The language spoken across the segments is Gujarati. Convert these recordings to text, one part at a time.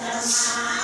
Brahma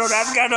Tô rasgando.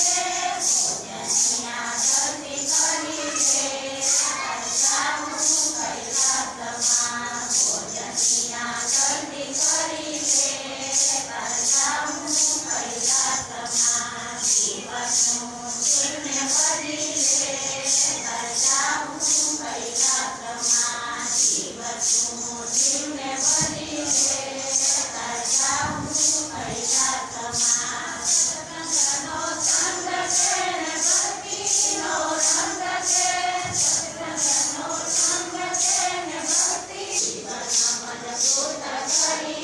Yes. us.